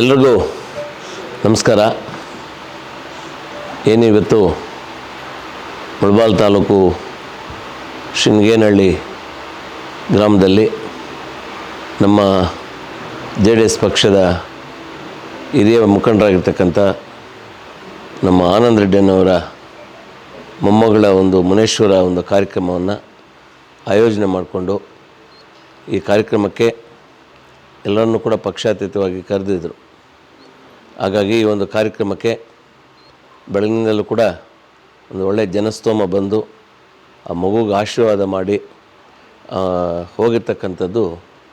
ಎಲ್ರಿಗೂ ನಮಸ್ಕಾರ. ಏನಿವತ್ತು ಮುಳಬಾಲ್ ತಾಲೂಕು ಶಿಂಗೇನಹಳ್ಳಿ ಗ್ರಾಮದಲ್ಲಿ ನಮ್ಮ ಜೆ ಡಿ ಎಸ್ ಪಕ್ಷದ ಹಿರಿಯ ಮುಖಂಡರಾಗಿರ್ತಕ್ಕಂಥ ನಮ್ಮ ಆನಂದ್ ರೆಡ್ಡಿಯನ್ನವರ ಮೊಮ್ಮಗಳ ಒಂದು ಮುನೇಶ್ವರ ಒಂದು ಕಾರ್ಯಕ್ರಮವನ್ನು ಆಯೋಜನೆ ಮಾಡಿಕೊಂಡು ಈ ಕಾರ್ಯಕ್ರಮಕ್ಕೆ ಎಲ್ಲರನ್ನೂ ಕೂಡ ಪಕ್ಷಾತೀತವಾಗಿ ಕರೆದಿದ್ದರು ಹಾಗಾಗಿ ಈ ಒಂದು ಕಾರ್ಯಕ್ರಮಕ್ಕೆ ಬೆಳಗಿನಿಂದಲೂ ಕೂಡ ಒಂದು ಒಳ್ಳೆಯ ಜನಸ್ತೋಮ ಬಂದು ಆ ಮಗುಗೆ ಆಶೀರ್ವಾದ ಮಾಡಿ ಹೋಗಿರ್ತಕ್ಕಂಥದ್ದು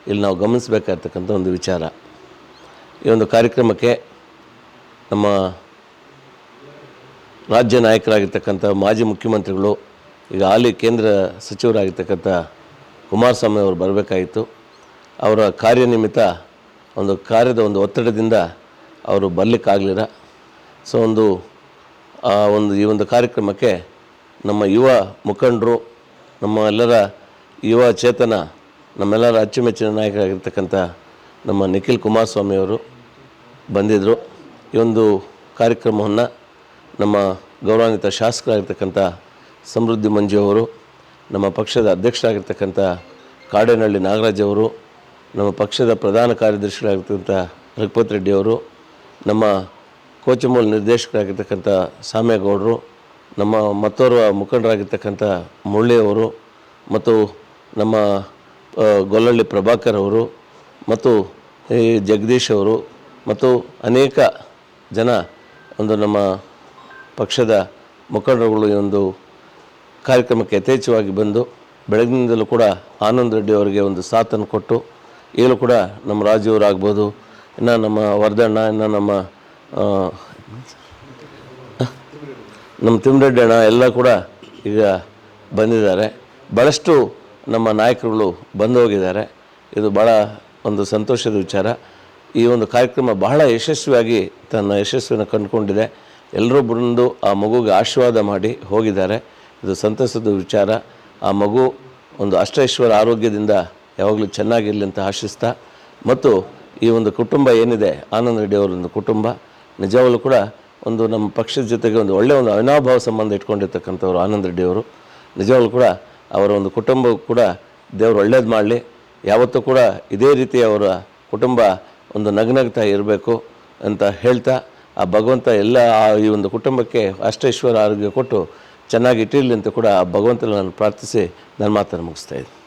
ಇಲ್ಲಿ ನಾವು ಗಮನಿಸಬೇಕಾಗಿರ್ತಕ್ಕಂಥ ಒಂದು ವಿಚಾರ. ಈ ಒಂದು ಕಾರ್ಯಕ್ರಮಕ್ಕೆ ನಮ್ಮ ರಾಜ್ಯ ನಾಯಕರಾಗಿರ್ತಕ್ಕಂಥ ಮಾಜಿ ಮುಖ್ಯಮಂತ್ರಿಗಳು, ಈಗ ಹಾಲಿ ಕೇಂದ್ರ ಸಚಿವರಾಗಿರ್ತಕ್ಕಂಥ ಕುಮಾರಸ್ವಾಮಿ ಅವರು ಬರಬೇಕಾಗಿತ್ತು. ಅವರ ಕಾರ್ಯನಿಮಿತ್ತ ಒಂದು ಕಾರ್ಯದ ಒಂದು ಒತ್ತಡದಿಂದ ಅವರು ಬರಲಿಕ್ಕಾಗಲಿಲ್ಲ. ಸೊ ಒಂದು, ಆ, ಒಂದು ಈ ಒಂದು ಕಾರ್ಯಕ್ರಮಕ್ಕೆ ನಮ್ಮ ಯುವ ಮುಖಂಡರು, ನಮ್ಮ ಎಲ್ಲರ ಯುವ ಚೇತನ, ನಮ್ಮೆಲ್ಲರ ಅಚ್ಚುಮೆಚ್ಚಿನ ನಾಯಕರಾಗಿರ್ತಕ್ಕಂಥ ನಮ್ಮ ನಿಖಿಲ್ ಕುಮಾರಸ್ವಾಮಿಯವರು ಬಂದಿದ್ದರು ಈ ಒಂದು ಕಾರ್ಯಕ್ರಮವನ್ನು ನಮ್ಮ ಗೌರವಾನ್ವಿತ ಶಾಸಕರಾಗಿರ್ತಕ್ಕಂಥ ಸಮೃದ್ಧಿ ಮಂಜು ಅವರು, ನಮ್ಮ ಪಕ್ಷದ ಅಧ್ಯಕ್ಷರಾಗಿರ್ತಕ್ಕಂಥ ಕಾಡೇನಹಳ್ಳಿ ನಾಗರಾಜ್ ಅವರು ನಮ್ಮ ಪಕ್ಷದ ಪ್ರಧಾನ ಕಾರ್ಯದರ್ಶಿಗಳಾಗಿರ್ತಕ್ಕಂಥ ರಘುಪತ್ ರೆಡ್ಡಿ ಅವರು, ನಮ್ಮ ಕೋಚಮೂಲ್ ನಿರ್ದೇಶಕರಾಗಿರ್ತಕ್ಕಂಥ ಸಾಮೇಗೌಡರು ನಮ್ಮ ಮತ್ತೋರ್ವ ಮುಖಂಡರಾಗಿರ್ತಕ್ಕಂಥ ಮುಳ್ಳಿಯವರು ಮತ್ತು ನಮ್ಮ ಗೊಲ್ಲಳ್ಳಿ ಪ್ರಭಾಕರ್ ಅವರು, ಮತ್ತು ಈ ಜಗದೀಶ್ ಅವರು, ಮತ್ತು ಅನೇಕ ಜನ ಒಂದು ನಮ್ಮ ಪಕ್ಷದ ಮುಖಂಡರುಗಳು ಈ ಒಂದು ಕಾರ್ಯಕ್ರಮಕ್ಕೆ ಯಥೇಚ್ಛವಾಗಿ ಬಂದು ಬೆಳಗಿನಿಂದಲೂ ಕೂಡ ಆನಂದ್ ರೆಡ್ಡಿ ಅವರಿಗೆ ಒಂದು ಸಾಥನ್ನು ಕೊಟ್ಟು ಈಗಲೂ ಕೂಡ ನಮ್ಮ ರಾಜೀವ್ರು ಆಗ್ಬೋದು, ಇನ್ನು ನಮ್ಮ ವರ್ಧಣ್ಣ, ಇನ್ನು ನಮ್ಮ ನಮ್ಮ ತಿಮ್ಮರೆಡ್ಡಿ ಅಣ್ಣ ಎಲ್ಲ ಕೂಡ ಈಗ ಬಂದಿದ್ದಾರೆ. ಭಾಳಷ್ಟು ನಮ್ಮ ನಾಯಕರುಗಳು ಬಂದು ಹೋಗಿದ್ದಾರೆ. ಇದು ಭಾಳ ಒಂದು ಸಂತೋಷದ ವಿಚಾರ. ಈ ಒಂದು ಕಾರ್ಯಕ್ರಮ ಬಹಳ ಯಶಸ್ವಿಯಾಗಿ ತನ್ನ ಯಶಸ್ವಿಯನ್ನು ಕಂಡುಕೊಂಡಿದೆ. ಎಲ್ಲರೂ ಬಂದು ಆ ಮಗುಗೆ ಆಶೀರ್ವಾದ ಮಾಡಿ ಹೋಗಿದ್ದಾರೆ. ಇದು ಸಂತಸದ ವಿಚಾರ. ಆ ಮಗು ಒಂದು ಅಷ್ಟೈಶ್ವರ ಆರೋಗ್ಯದಿಂದ ಯಾವಾಗಲೂ ಚೆನ್ನಾಗಿರಲಿ ಅಂತ ಆಶಿಸ್ತಾ, ಮತ್ತು ಈ ಒಂದು ಕುಟುಂಬ ಏನಿದೆ, ಆನಂದ್ ರೆಡ್ಡಿ ಅವರೊಂದು ಕುಟುಂಬ, ನಿಜವಾಗಲೂ ಕೂಡ ಒಂದು ನಮ್ಮ ಪಕ್ಷದ ಜೊತೆಗೆ ಒಂದು ಒಳ್ಳೆಯ ಒಂದು ಅವಿನಾಭಾವ ಸಂಬಂಧ ಇಟ್ಕೊಂಡಿರ್ತಕ್ಕಂಥವ್ರು ಆನಂದ್ ರೆಡ್ಡಿ ಅವರು. ನಿಜವಾಗ್ಲೂ ಕೂಡ ಅವರ ಒಂದು ಕುಟುಂಬ ಕೂಡ ದೇವರು ಒಳ್ಳೇದು ಮಾಡಲಿ. ಯಾವತ್ತೂ ಕೂಡ ಇದೇ ರೀತಿ ಅವರ ಕುಟುಂಬ ಒಂದು ನಗ್ನಗ್ತಾ ಇರಬೇಕು ಅಂತ ಹೇಳ್ತಾ, ಆ ಭಗವಂತ ಎಲ್ಲ ಆ ಈ ಒಂದು ಕುಟುಂಬಕ್ಕೆ ಅಷ್ಟೈಶ್ವರ ಆರೋಗ್ಯ ಕೊಟ್ಟು ಚೆನ್ನಾಗಿ ಇಟ್ಟಿರಲಿ ಅಂತ ಕೂಡ ಆ ಭಗವಂತನ ನಾನು ಪ್ರಾರ್ಥಿಸಿ, ನನ್ನ ಮಾತನ್ನು ಮುಗಿಸ್ತಾ ಇದ್ದೀನಿ.